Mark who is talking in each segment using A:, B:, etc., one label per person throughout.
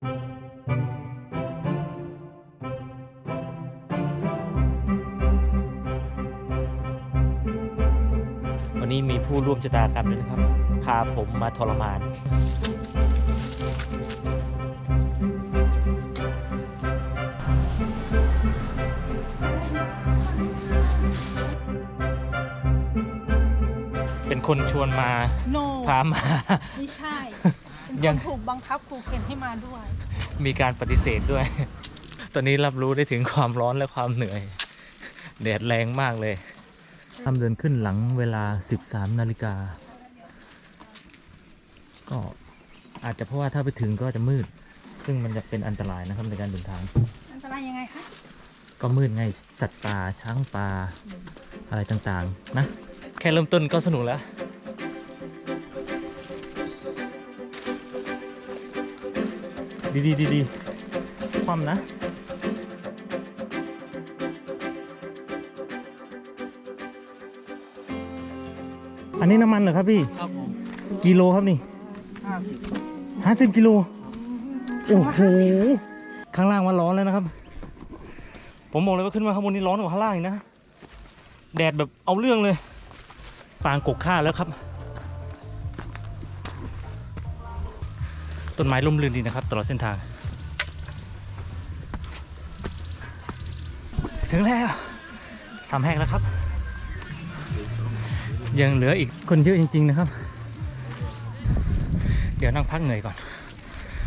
A: วันนี้มีผู้ร่วมชะตากรรมด้วยนะครับ พาผมมาทรมาน เป็นคนชวนมา
B: โน
A: พามา
B: ไม่ใช่เป็น
A: ยั
B: ค
A: ง
B: นถูกบังคับขู่เข็นให้มาด้วย
A: มีการปฏิเสธด้วย ตอนนี้รับรู้ได้ถึงความร้อนและความเหนื่อย แดดแรงมากเลยทำเดินขึ้นหลังเวลา 13 นาฬิกา ก็อาจจะเพราะว่าถ้าไปถึงก็จะมืด ซึ่งมันจะเป็นอันตรายนะครับในการเดินทาง
B: อันตรายยังไงคะ
A: ก็มืดไงสัตว์ป่าช้างป่าอะไรต่างๆ นะ แค่เริ่มต้นก็สนุกแล้ว ดีดีดีดีๆความนะอันนี้น้ำมันเหรอครับพี่
C: ครับผม
A: กิโลครับนี่
C: ห้าสิบ
A: ห้าสิบกิโล โอ้โห ข้างล่างมันร้อนแล้วนะครับ ผมบอกเลยว่าขึ้นมาข้างบนนี่ร้อนกว่าข้างล่างอีกนะ แดดแบบเอาเรื่องเลยปางกกข้าแล้วครับ ต้นไม้ร่มรื่นดีนะครับ ตลอดเส้นทาง ถึงแล้วสามแหกแล้วครับ ยังเหลืออีกคนเยอะจริง ๆ นะครับ เดี๋ยวนั่งพักเหนื่อยก่อน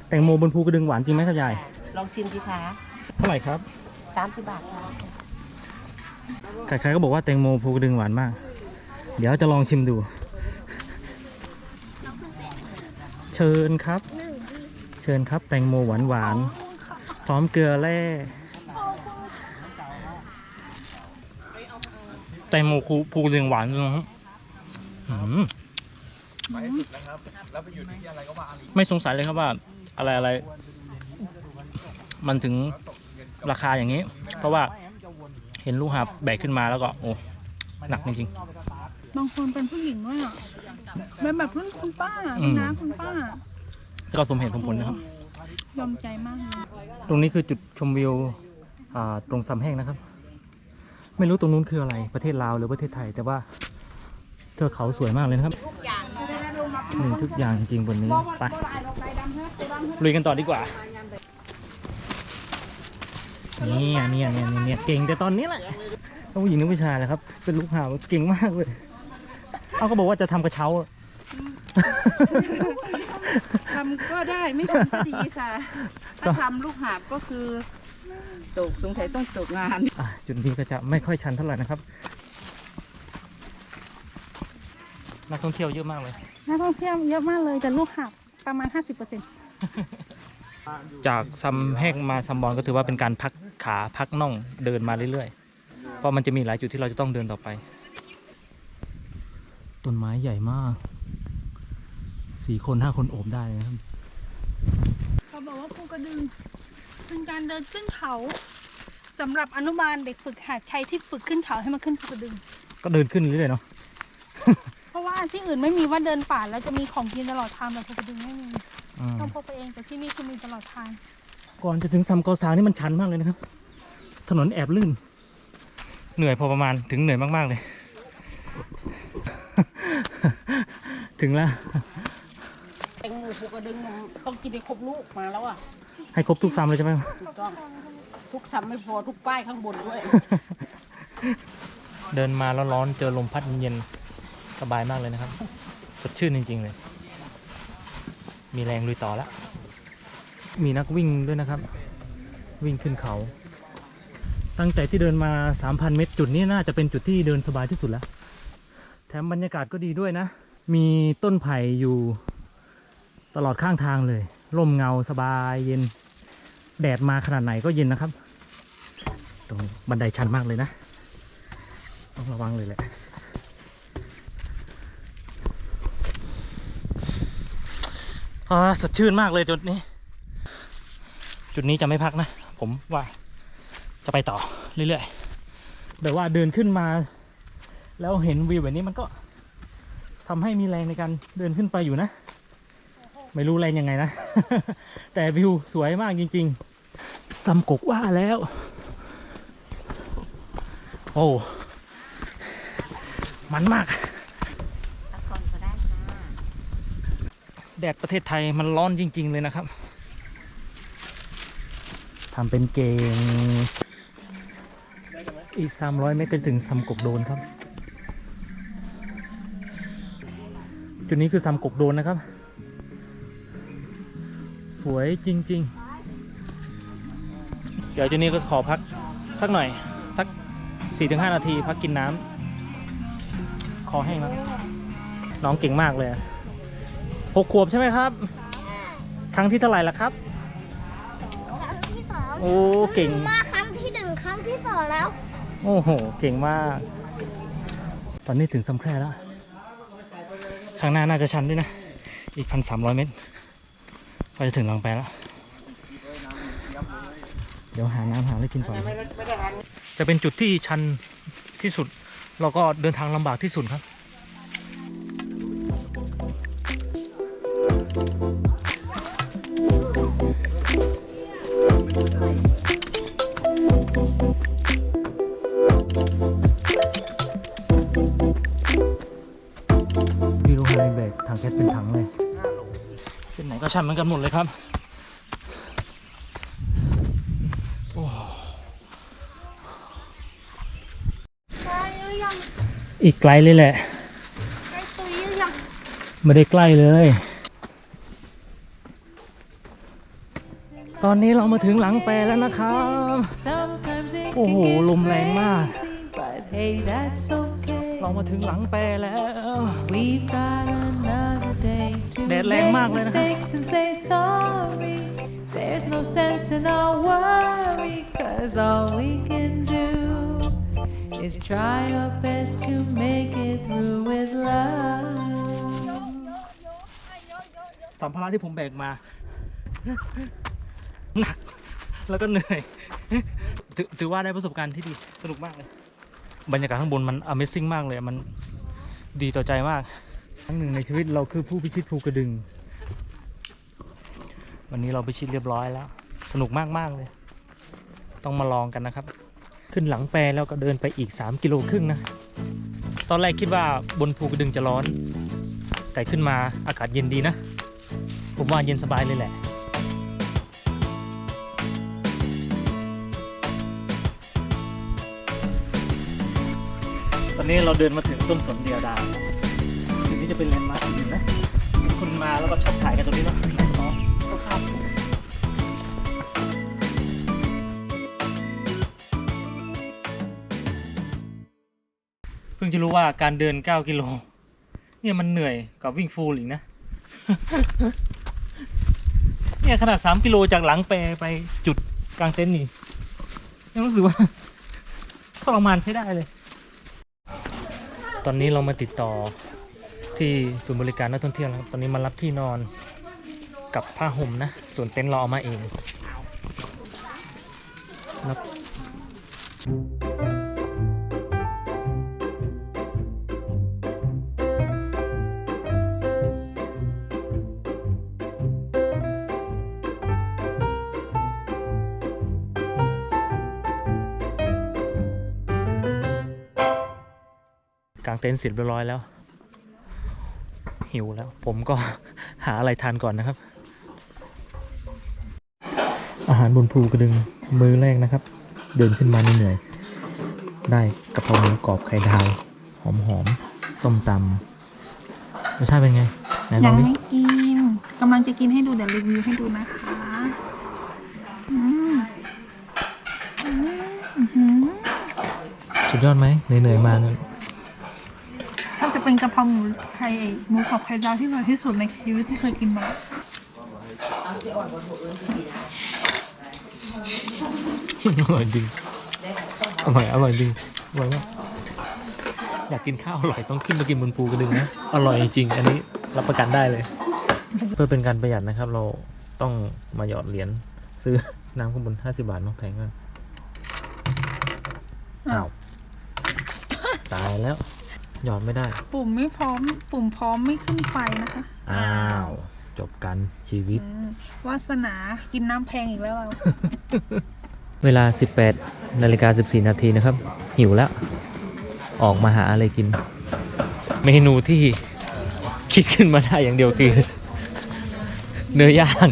A: แตงโมบนภูกระดึงหวานจริงไหมครับยาย
D: ลองชิมสิคะ
A: เท่าไหร่ครับ
D: สามสิบบาทค่ะ
A: ใครๆก็บอกว่าแตงโมภูกระดึงหวานมาก เดี๋ยวจะลองชิมดู เชิญครับ เชิญครับแตงโมหวานหวานๆพร้อมเกลือแร่แตงโมภูภูกระดึงหวานนะครับอืมไม่สงสัยเลยครับว่า อะไรอะไร มันถึงราคาอย่างนี้ เพราะว่าเห็นลูกหาบแบกขึ้นมาแล้วก็ โอ้หนักจริง
B: บางคนเป็นผู้หญิงด้วยอะเป็นแบบรุ่นคุณป้า
A: อื
B: คุณ
A: ม
B: น้าคุณป้า
A: ๆ ก็สมเหตุสมผลนะครับ
B: ยอมใจมากเลย
A: ตรงนี้คือจุดชมวิวอ่าตรงสำแห้งนะครับ ไม่รู้ตรงนู้นคืออะไรประเทศลาวหรือประเทศไทย แต่ว่าเทือกเขาสวยมากเลยนะครับมีทุกอย่างจริงๆบนนี้ไปลุยกันต่อดีกว่านี่อะเนี่ยเนี่ยเนี่ยเนี่ยเก่งแต่ตอนนี้แหละต้องผู้หญิงหรือผู้ชายนะครับ เป็นลูกหาบเก่งมากเลย เขาก็บอกว่าจะทำกระเช้า
D: ทำก็ได้ไม่ทำก็ดีค่ะ ถ้าทำลูกหาบก็คือ ตกสงสัยต้องตกงาน
A: อะจุดนี้ก็จะไม่ค่อยชันเท่าไหร่นะครับ นักท่องเที่ยวเยอะมากเลย
B: นักท่องเที่ยวเยอะมากเลยแต่ลูกหับประมาณ 50%เจา
A: กซัมแห้งมาซัมบอนก็ถือว่าเป็นการพักขาพักน่องเดินมาเรื่อยๆ เพราะมันจะมีหลายจุดที่เราจะต้องเดินต่อไป ต้นไม้ใหญ่มาก สี่คนห้าคนโอบได้นะครับ
B: เขาบอกว่าภูกระดึงเป็นการเดินขึ้นเขาสำหรับอนุบาลเด็กฝึกหัดใครที่ฝึกขึ้นเขาให้มาขึ้นภูกระดึง
A: ก็เดินขึ้นเรื่อยๆเนาะ
B: เพราะว่าที่อื่นไม่มีว่าเดินป่าแล้วจะมีของกินตลอดทางแต่ภูกระดึงไม่มี
A: อืม
B: ต้องพกไปเองแต่ที่นี่คือมีตลอดทาง
A: ก่อนจะถึงซัมเกาซางนี่มันชันมากเลยนะครับ ถนนแอบลื่น เหนื่อยพอประมาณถึงเหนื่อยมากๆเลย ถึงแล้ว
D: แตงโมภูกระดึงต้องกินให้ครบลูกมาแล้วอะ
A: ให้ครบทุกซัมเลยใช่ไหม
D: ถูกต้องทุกซ้ำไม่พอทุกป้ายข้างบนด้วย
A: เดินมาแล้วร้อนเจอลมพัดเย็นๆสบายมากเลยนะครับ สดชื่นจริง ๆ เลย มีแรงลุยต่อแล้วมีนักวิ่งด้วยนะครับ วิ่งขึ้นเขา ตั้งแต่ที่เดินมา 3,000 เมตร จุดนี้น่าจะเป็นจุดที่เดินสบายที่สุดแล้ว แถมบรรยากาศก็ดีด้วยนะ มีต้นไผ่อยู่ ตลอดข้างทางเลยร่มเงาสบายเย็นแดดมาขนาดไหนก็เย็นนะครับ ตรงบันไดชันมากเลยนะ ต้องระวังเลยแหละ สดชื่นมากเลยจุดนี้ จุดนี้จะไม่พักนะ ผมว่าจะไปต่อเรื่อยๆ แต่ว่าเดินขึ้นมา แล้วเห็นวิวแบบนี้มันก็ทำให้มีแรงในการเดินขึ้นไปอยู่นะ ไม่รู้อะไรยังไงนะ แต่วิวสวยมากจริงๆซัมกกว่าแล้ว โอ้มันมากแดดประเทศไทยมันร้อนจริง ๆ เลยนะครับทำเป็นเกงอีก 300 เมตรก็ถึงซัมกกโดนครับ จุดนี้คือซัมกกโดนนะครับ สวยจริง ๆ เดี๋ยวจุดนี้ก็ขอพักสักหน่อย สัก 4-5 นาทีพักกินน้ำคอแห้งแล้ว น้องเก่งมากเลยอะหกขวบใช่ไหมครับ ครั้งที่เท่าไหร่ละครับ
C: ครั้งที่สอง
A: โอ้เก่ง
C: มาครั้งที่หนึ่งครั้งที่สองแล้ว
A: โอ้โห เก่งมาก ตอนนี้ถึงสำแพร่แล้ว ข้างหน้าน่าจะชันด้วยนะ อีกพันสามร้อยเมตร ก็จะถึงลังแปแล้ว เดี๋ยวหาน้ำหาอะไรกินก่อน จะเป็นจุดที่ชันที่สุด แล้วก็เดินทางลำบากที่สุดครับพี่ ชันเหมือนกันหมดเลยครับโอ้
C: ใกล้หรือยัง
A: อีกไกลเลยแหละ
C: ใกล้ตุยหรือยัง
A: ไม่ได้ใกล้เลย ตอนนี้เรามาถึงหลังแปรแล้วนะครับ
E: โอ้โห ลมแรงมาก
A: เรามาถึงหลังแปรแล้ว
E: แดดแรงมากเลยนะครับ There's no sense in our worry, cause all we can do is try our best to make it through with love.
A: สัมภาระที่ผมแบกมา หนัก แล้วก็เหนื่อยถือถือว่าได้ประสบการณ์ที่ดีสนุกมากเลย บรรยากาศข้างบนมัน Amazing มากเลย มันดีต่อใจมาก ครั้งหนึ่งในชีวิตเราคือผู้พิชิตภูกระดึง วันนี้เราพิชิตเรียบร้อยแล้ว สนุกมาก ๆ เลย ต้องมาลองกันนะครับ ขึ้นหลังแปรแล้วก็เดินไปอีก 3 กิโลครึ่งนะ ตอนแรกคิดว่าบนภูกระดึงจะร้อน แต่ขึ้นมาอากาศเย็นดีนะ ผมว่าเย็นสบายเลยแหละตอนนี้เราเดินมาถึงต้นสนเดียวดาว จะเป็นแลนด์มาร์คอีกหนึ่งนะคนมาแล้วก็ชอบถ่ายกันตรงนี้เนาะเข้าข้ามเพิ่งจะรู้ว่าการเดิน 9 กิโล เนี่ยมันเหนื่อยกับวิ่งฟูลอีกนะ เนี่ยขนาด 3 กิโลจากหลังแปรไปจุดกลางเต็นท์นี่ยังรู้สึกว่าทรมานใช้ได้เลย ตอนนี้เรามาติดต่อ ที่ศูนย์บริการนักท่องเที่ยวแล้วครับ ตอนนี้มารับที่นอนกับผ้าห่มนะ ส่วนเต็นท์เราเอามาเองรับกางเต็นท์เสร็จเรียบร้อยแล้ว หิวแล้ว ผมก็หาอะไรทานก่อนนะครับ อาหารบนภูกระดึงมือแรกนะครับ เดินขึ้นมานี่เหนื่อย ได้กะเพราหมูกรอบไข่ดาวหอมหอมๆส้มตำรสชาติเป็นไงไหนล
B: ยั
A: อง
B: ง
A: ดิ
B: ไม่กินกำลังจะกินให้ดูเดี๋ยวรีวิวให้ดูนะคะอืมอืมอื้อหือ
A: สุดยอดไหมเหนื่อยๆมาเนี่ย
B: ถ้าจะ เป็นกะเพราหมูไข่หมูกรอบไข่ดาวที่อร่อยที่สุดในชีวิตที่เคยกินมา
A: อร่อยจริงอร่อยอร่อยจริงอร่อยมากอยากกินข้าวอร่อยต้องขึ้นมากินบนภูกระดึงนะ อร่อยจริง อันนี้รับประกันได้เลย เพื่อเป็นการประหยัดนะครับ เราต้องมาหยอดเหรียญซื้อน้ำข้างบน50บาทเนอกแพงมากอ้าวตายแล้ว หยอดไม่ได้
B: ปุ่มไม่พร้อม ปุ่มพร้อมไม่ขึ้นไฟนะคะ
A: อ้าวจจบการชีวิต
B: อืมวาสนากินน้ำแพงอีกแล้วเรา
A: เวลา 18นาฬิกา14 นาทีนะครับ หิวแล้ว ออกมาหาอะไรกิน เมนูที่คิดขึ้นมาได้อย่างเดียวคือ เนื้อย่าง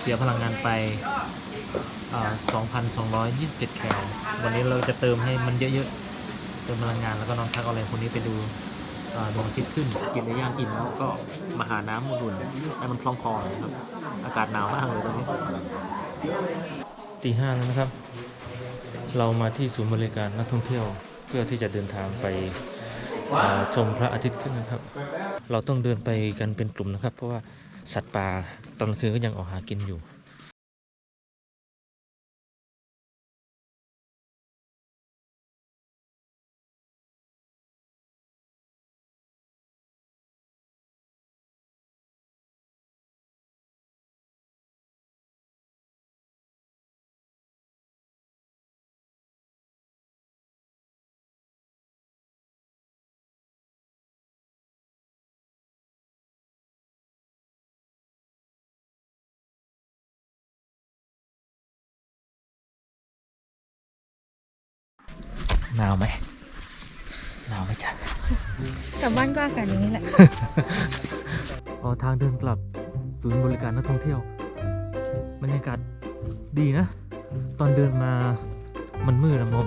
A: เสียพลังงานไป 2,227 แคล วันนี้เราจะเติมให้มันเยอะๆ เติมพลังงานแล้วก็นอนพักเอาอะไรคนนี้ไปดูดวงอาทิตย์ขึ้น กินในย่างกินแล้วก็มาหาน้ำอุ่นๆให้มันคล่องคอนนะครับ อากาศหนาวมากเลยตอนนี้ตีห้าแล้วนะครับ เรามาที่ศูนย์บริการนักท่องเที่ยวเพื่อที่จะเดินทางไปชมพระอาทิตย์ขึ้นนะครับ เราต้องเดินไปกันเป็นกลุ่มนะครับ เพราะว่า สัตว์ป่าตอนกลางคืนก็ยังออกหากินอยู่ หนาวไหมหนาวไหมจ๊ะ
B: กลับบ้านก็อากาศอย่างนี้แหละ
A: อ๋อทางเดินกลับศูนย์บริการนักท่องเที่ยวบรรยากาศดีนะ ตอนเดินมามันมืดอะมอง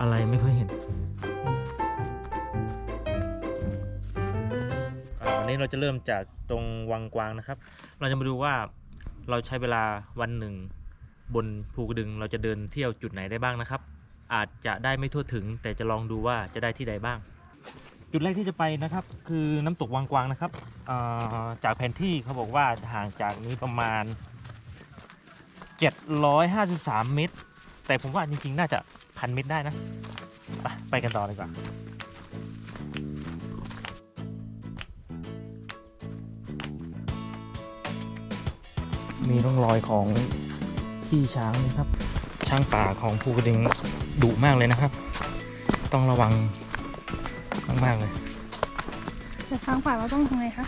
A: อะไรไม่ค่อยเห็นอ่าวันนี้เราจะเริ่มจากตรงวังกวางนะครับ เราจะมาดูว่าเราใช้เวลาวันหนึ่ง บนภูกระดึงเราจะเดินเที่ยวจุดไหนได้บ้างนะครับ อาจจะได้ไม่ทั่วถึง แต่จะลองดูว่าจะได้ที่ใดบ้าง จุดแรกที่จะไปนะครับ คือน้ำตกวังกวางนะครับจากแผนที่เขาบอกว่าห่างจากนี้ประมาณ 753 เมตร แต่ผมว่าจริงๆ น่าจะพันเมตรได้นะ ไปไปกันต่อเลยกว่ามีร่องรอยของขี้ช้างนะครับ ช้างป่าของภูกระดึง ดุมากเลยนะครับ ต้องระวังมากๆเลย
B: แต่ช้างป่าเราต้องทำไงคะ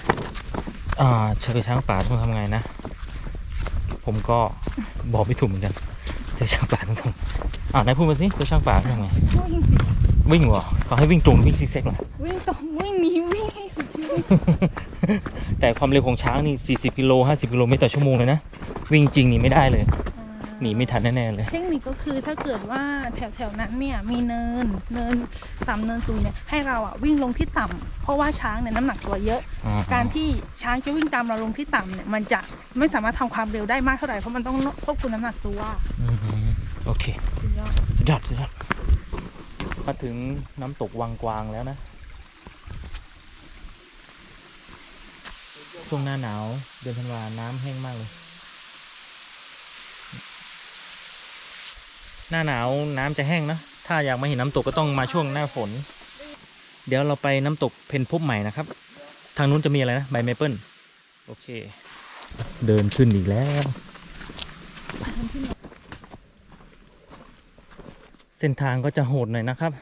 A: อ่าเจอช้างป่าต้องทำไงนะ ผมก็บอกไม่ถูกเหมือนกันเจอช้างป่าต้องทำอ่านายพูดมาสิเจอช้างป่าต้องทำไง
B: วิ่งสิ
A: วิ่งเหรอเขาให้วิ่งตรงหรือวิ่งซิกแซกเหรอ
B: วิ่งตรงวิ่งหนีวิ่งให้สุดชีวิต
A: แต่ความเร็วของช้างนี่40กิโล50กิโลเมตรต่อชั่วโมงเลยนะวิ่งจริงนี่ไม่ได้เลย หนีไม่ทันแน่ๆเลย
B: เทคนิคก็คือถ้าเกิดว่าแถวแถวๆนั้นเนี่ยมีเนินเนินต่ำเนินสูงเนี่ยให้เราอะวิ่งลงที่ต่ำเพราะว่าช้างเนี่ยน้ำหนักตัวเยอะ
A: อ่
B: การที่ช้างจะวิ่งตามเราลงที่ต่ำเนี่ยมันจะไม่สามารถทำความเร็วได้มากเท่าไหร่เพราะมันต้องควบคุมน้ำหนักตัว
A: อืมโอเค
B: สุดยอด
A: สุดยอดสุดยอดมาถึงน้ำตกวังกวางแล้วนะ ช่วงหน้าหนาว เดือนธันวาน้ำแห้งมากเลย หน้าหนาวน้ำจะแห้งนะถ้าอยากมาเห็นน้ำตกก็ต้องมาช่วงหน้าฝน เดี๋ยวเราไปน้ำตกเพนพบใหม่นะครับ ทางนู้นจะมีอะไรนะใบเมเปิลโอเค เดินขึ้นอีกแล้ว เส้นทางก็จะโหดหน่อยนะครับ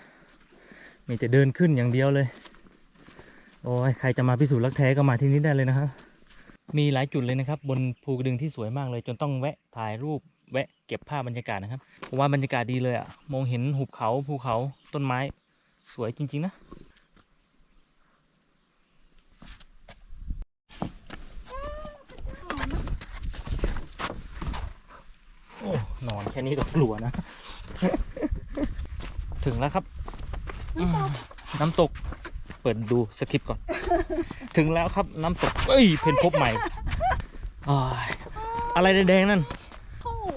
A: มีแต่เดินขึ้นอย่างเดียวเลย โอ้ยใครจะมาพิสูจน์รักแท้ก็มาที่นี่ได้เลยนะครับ มีหลายจุดเลยนะครับ บนภูกระดึงที่สวยมากเลย จนต้องแวะถ่ายรูป แวะเก็บภาพบรรยากาศนะครับผมว่าบรรยากาศดีเลยอะ่ะมองเห็นหุบเขาภูเขาต้นไม้สวยจริง ๆ นะโอ้นอนแค่นี้ก็กลัวนะ ถึงแล้วครับอืมน้ำตกเปิดดูสคริปต์ก่อน ถึงแล้วครับน้ำตกเอ้ย เพนพบใหม่อ้ายอะไรแดงๆนั่น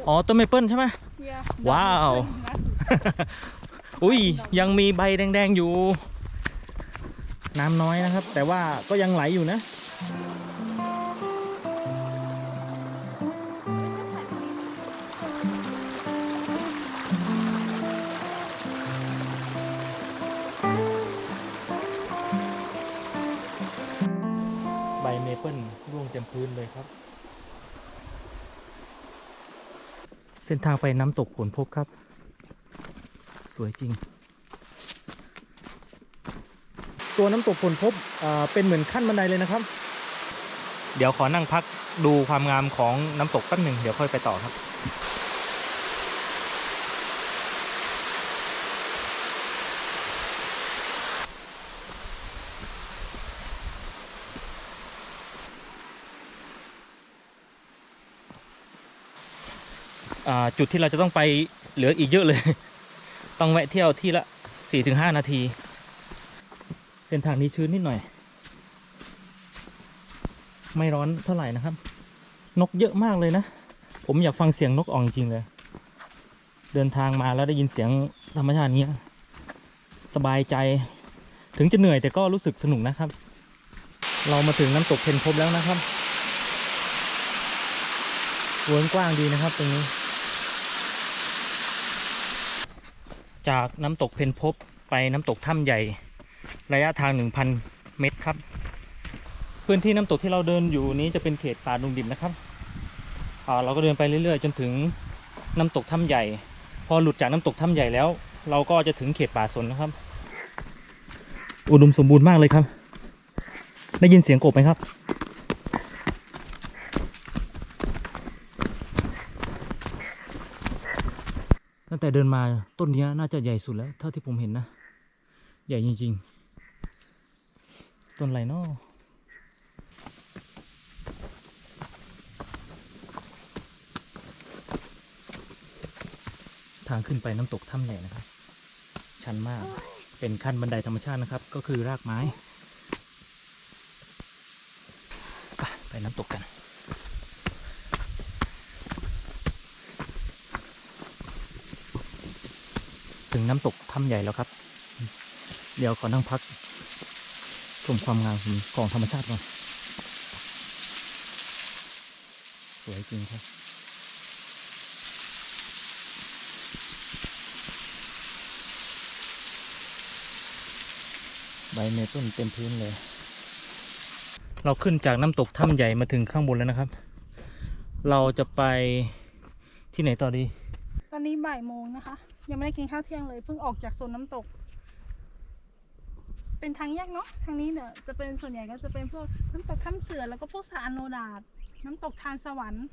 A: อ๋อต้นเมเปิลใช่ไหมว้าวอุ้ยยังมีใบแดง ๆ อยู่ น้ำน้อยนะครับ แต่ว่าก็ยังไหลอยู่นะ ใบเมเปิลร่วงเต็มพื้นเลยครับ เส้นทางไปน้ำตกผลพบครับ สวยจริง ตัวน้ำตกผลพบอ่าเป็นเหมือนขั้นบันไดเลยนะครับ เดี๋ยวขอนั่งพักดูความงามของน้ำตกแป๊บหนึ่งเดี๋ยวค่อยไปต่อครับ จุดที่เราจะต้องไปเหลืออีกเยอะเลย ต้องแวะเที่ยวที่ละ 4-5 นาที เส้นทางนี้ชื้นนิดหน่อย ไม่ร้อนเท่าไหร่นะครับ นกเยอะมากเลยนะ ผมอยากฟังเสียงนกอ่อกจริงเลย เดินทางมาแล้วได้ยินเสียงธรรมชาติอย่างเงี้ยสบายใจ ถึงจะเหนื่อยแต่ก็รู้สึกสนุกนะครับ เรามาถึงน้ำตกเพนพบแล้วนะครับเวิร์นกว้างดีนะครับตรงนี้ จากน้ำตกเพนพบไปน้ำตกถ้ำใหญ่ ระยะทาง 1,000 เมตรครับ พื้นที่น้ำตกที่เราเดินอยู่นี้จะเป็นเขตป่าดงดิบนะครับอ่าเราก็เดินไปเรื่อยๆ จนถึงน้ำตกถ้ำใหญ่ พอหลุดจากน้ำตกถ้ำใหญ่แล้ว เราก็จะถึงเขตป่าสนนะครับ อุดมสมบูรณ์มากเลยครับ ได้ยินเสียงกบไหมครับ ตั้งแต่ เดินมาต้นนี้น่าจะใหญ่สุดแล้วเท่าที่ผมเห็นนะ ใหญ่จริง ๆ ต้นอะไรเนาะทางขึ้นไปน้ำตกถ้ำใหญ่นะครับ ชันมากเป็นขั้นบันไดธรรมชาตินะครับ ก็คือรากไม้ ไปไปน้ำตกกัน ถึงน้ำตกถ้ำใหญ่แล้วครับ เดี๋ยวขอนั่งพัก ชมความงามของธรรมชาติก่อนสวยจริงครับใบเมเปิลเต็มพื้นเลย เราขึ้นจากน้ำตกถ้ำใหญ่มาถึงข้างบนแล้วนะครับ เราจะไปที่ไหนต่อดี
B: ตอนนี้บ่ายโมงนะคะ ยังไม่ได้กินข้าวเที่ยงเลยเพิ่งออกจากโซนน้ำตก เป็นทางแยกเนาะทางนี้เนี่ยจะเป็นส่วนใหญ่ก็จะเป็นพวกน้ำตกถ้ำเสือแล้วก็พวกสาอโนดาตน้ำตกทานสวรรค์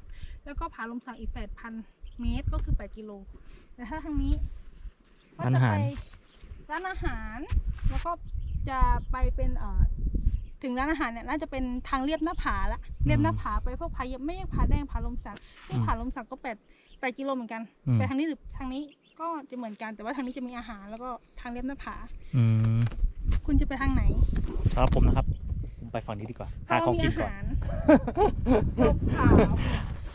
B: แล้วก็ผาลมสักอีก8,000เมตรก็คือ8กิโลแต่ถ้าทางนี้ก็
A: ร้าน
B: จะ
A: อาหาร
B: ไปร้านอาหารแล้วก็จะไปเป็นเอ่อถึงร้านอาหารเนี่ยน่าจะเป็นทางเรียบหน้าผาละเรียบหน้าผาไปพวกผาเยไม่ใช่ผาแดงผาลมสักที่ผาลมสักก็แปดแปดกิโลเหมือนกัน
A: อืม
B: ไปทางนี้หรือทางนี้ ก็จะเหมือนกันแต่ว่าทางนี้จะมีอาหาร แล้วก็ทางเลียบหน้าผา
A: อืม
B: คุณจะไปทางไหน
A: สำหรับผมนะครับ ผมไปฝั่งนี้ดีกว่า หาของกินก่อน
B: เพราะว่ามีอาหารลบขาว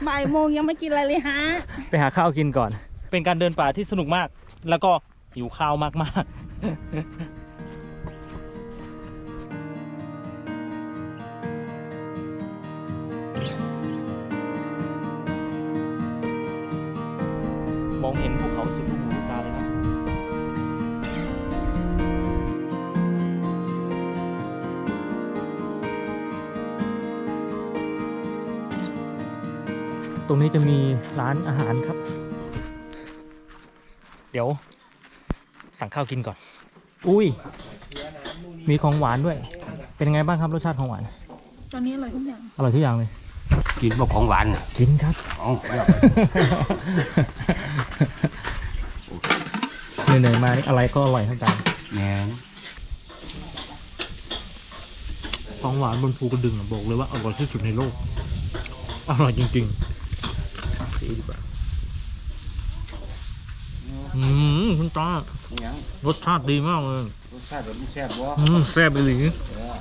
B: บ่ายโมงยังไม่กินอะไรเลยฮะ
A: ไปหาข้าวกินก่อน เป็นการเดินป่าที่สนุกมาก แล้วก็หิวข้าวมากๆ รงนี้จะมีร้านอาหารครับ เดี๋ยว สั่งข้าวกินก่อน อุ้ย มีของหวานด้วย เป็นยังไงบ้างครับรสชาติของหวาน
B: ตอนนี้อร่อยทุกอย่าง
A: อร่อยทุกอย่างเลย
F: กินบ่ของหวานน่ะ
A: กินครับ
F: เอ๋อเลือก
A: เหนื่อยๆมานี่อะไรก็อร่อยทั้งนั้น
F: แหน่
A: ของหวานบนภูกระดึงอะบอกเลยว่าอร่อยที่สุดในโลก อร่อยจริง ๆ สีดีกว่าอืมคุณตา
F: ยัง
A: รสชาติดีมากเลย
F: รสชาติมันแซ่บบ่
A: อืมแซ่บไปหลี
F: เออ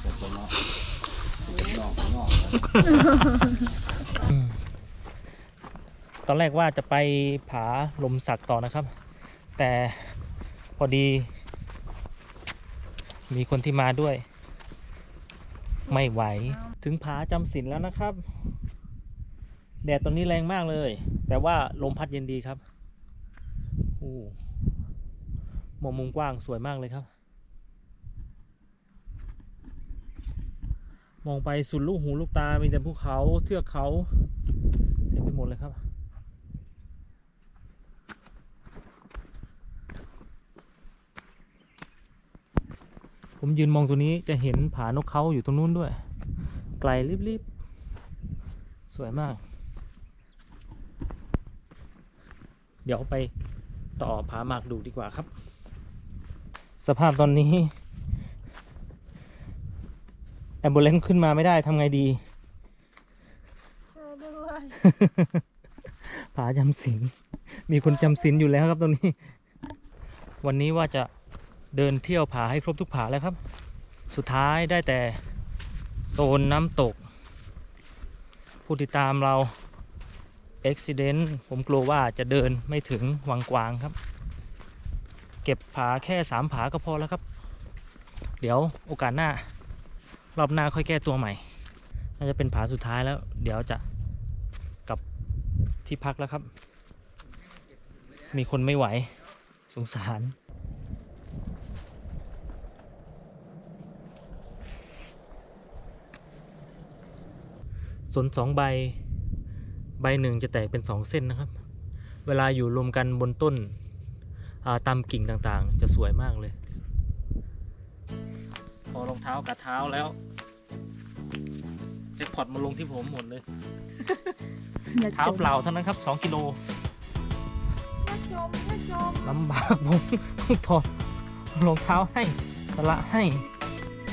F: แซ่บบ่เนาะนอกนอก
A: ตอนแรกว่าจะไปผาลมสักต่อนะครับ แต่พอดี มีคนที่มาด้วย ไม่ไหว ถึงผาจำศีลแล้วนะครับ แดดตอนนี้แรงมากเลย แต่ว่าลมพัดเย็นดีครับโอ้มองมุมกว้างสวยมากเลยครับ มองไปสุดลูกหูลูกตา มีแต่ภูเขาเทือกเขาเต็มไปหมดเลยครับผมยืนมองตัวนี้จะเห็นผานกเขาอยู่ตรงนู้นด้วย ไกลลิบๆ สวยมาก เดี๋ยวไปต่อผาหมากดูดีกว่าครับ สภาพตอนนี้แอมบูเลนขึ้นมาไม่ได้ทำไงดี
B: ช่วยด้วย
A: ผาจำศีลมีคนจำศีลอยู่แล้วครับตรงนี้ วันนี้ว่าจะเดินเที่ยวผาให้ครบทุกผาแล้วครับ สุดท้ายได้แต่โซนน้ำตก ผู้ติดตามเรา Accident ผมกลัวว่าจะเดินไม่ถึงวังกวางครับ เก็บผาแค่สามผาก็พอแล้วครับ เดี๋ยวโอกาสหน้ารอบหน้าค่อยแก้ตัวใหม่ น่าจะเป็นผาสุดท้ายแล้ว เดี๋ยวจะกลับที่พักแล้วครับ มีคนไม่ไหวสงสารสนสองใบ บหนึ่งจะแตกเป็นสองเส้นนะครับ เวลาอยู่รวมกันบนต้นอ่าตามกิ่งต่างๆ จะสวยมากเลย พอรองเท้ากัดเท้าแล้วแจ็คพอตมาลงที่ผมหมดเลย
B: อย่า
A: เท้า
B: จม
A: เปล่าเท่านั้นครับ 2 กิโล
B: อย่าจมอย่าจม
A: ลำบากผมต้องถอดรองเท้าให้สละให้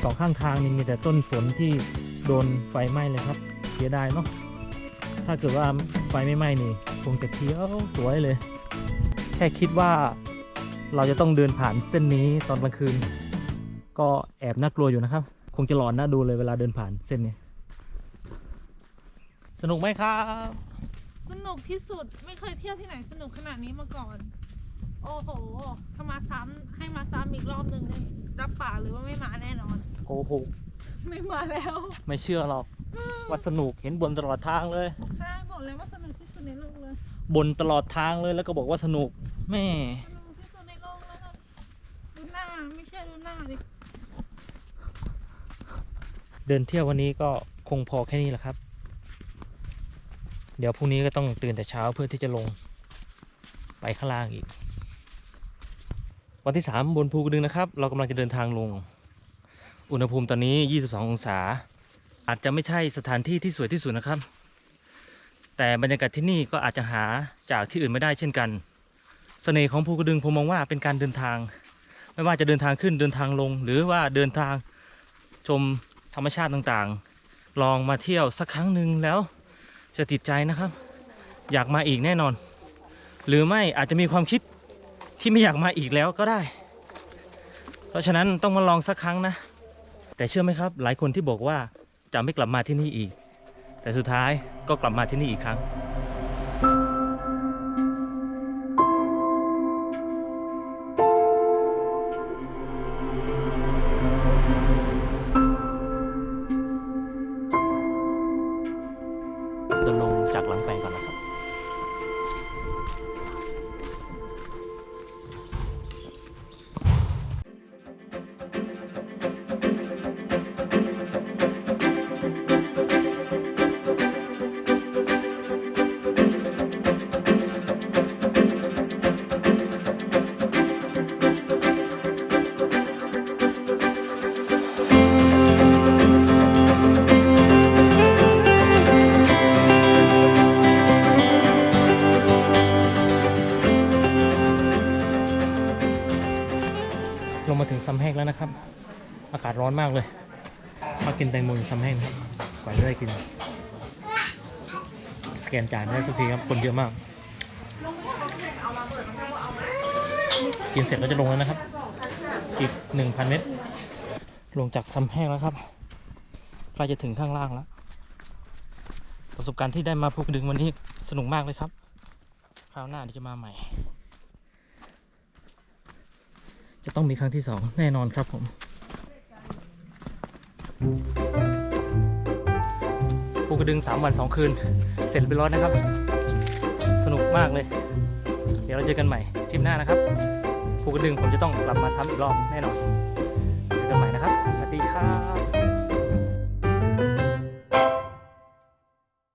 A: สองข้างทางนี่มีแต่ต้นสนที่โดนไฟไหม้เลยครับ เสียดายเนาะ ถ้าเกิดว่าไฟไม่ไหม้นี่คงจะเคี้ยวสวยเลย แค่คิดว่าเราจะต้องเดินผ่านเส้นนี้ตอนกลางคืน ก็แอบน่ากลัวอยู่นะครับ คงจะหลอนน่าดูเลยเวลาเดินผ่านเส้นนี้ สนุกไหมครับ
B: สนุกที่สุดไม่เคยเที่ยวที่ไหนสนุกขนาดนี้มาก่อน โอ้โหถ้ามาซ้ำให้มาซ้ำอีกรอบหนึ่งเนี่ยรับปากหรือว่าไม่มาแน่นอน
A: โอ้โห
B: ไม่มาแล้ว
A: ไม่เชื่อหรอกว่าสนุกเห็นบนตลอดทางเลย
B: ใช่บอกเลยว่าสนุกที่สุดในโลกเลย
A: บนตลอดทางเลยแล้วก็บอกว่าสนุกแม่
B: สนุกที่สุดในโลกแล้วก็ดูหน้าไม่ใช่ดูหน้าดิ
A: เดินเที่ยววันนี้ก็คงพอแค่นี้แหละครับ เดี๋ยวพรุ่งนี้ก็ต้องตื่นแต่เช้าเพื่อที่จะลงไปข้างล่างอีก วันที่ 3 บนภูกระดึงนะครับ เรากำลังจะเดินทางลง อุณหภูมิตอนนี้ 22 องศา อาจจะไม่ใช่สถานที่ที่สวยที่สุดนะครับ แต่บรรยากาศที่นี่ก็อาจจะหาจากที่อื่นไม่ได้เช่นกันเสน่ห์ของภูกระดึงผมมองว่าเป็นการเดินทาง ไม่ว่าจะเดินทางขึ้นเดินทางลง หรือว่าเดินทางชมธรรมชาติต่างๆ ลองมาเที่ยวสักครั้งหนึ่งแล้วจะติดใจนะครับ อยากมาอีกแน่นอน หรือไม่อาจจะมีความคิดที่ไม่อยากมาอีกแล้วก็ได้ เพราะฉะนั้นต้องมาลองสักครั้งนะ แต่เชื่อไหมครับ หลายคนที่บอกว่าจะไม่กลับมาที่นี่อีก แต่สุดท้ายก็กลับมาที่นี่อีกครั้ง อากาศร้อนมากเลยมากินแตงโมอยู่ซ้ำแห้งครับกว่าจะได้กิน สแกนจ่ายได้สักทีครับคนเยอะมาก กินเสร็จแล้วจะลงแล้วนะครับ อีก1,000เมตร ลงจากซ้ำแห้งแล้วครับใกล้จะถึงข้างล่างแล้ว ประสบการณ์ที่ได้มาภูกระดึงวันนี้สนุกมากเลยครับ คราวหน้าเดี๋ยวจะมาใหม่ จะต้องมีครั้งที่สองแน่นอนครับผม ภูกระดึง 3 วัน 2 คืน เสร็จไปร้อยนะครับ สนุกมากเลย เดี๋ยวเราเจอกันใหม่ทริปหน้านะครับภูกระดึงผมจะต้องกลับมาซ้ำอีกรอบแน่นอน เจอกันใหม่นะครับ สวัสดีครับ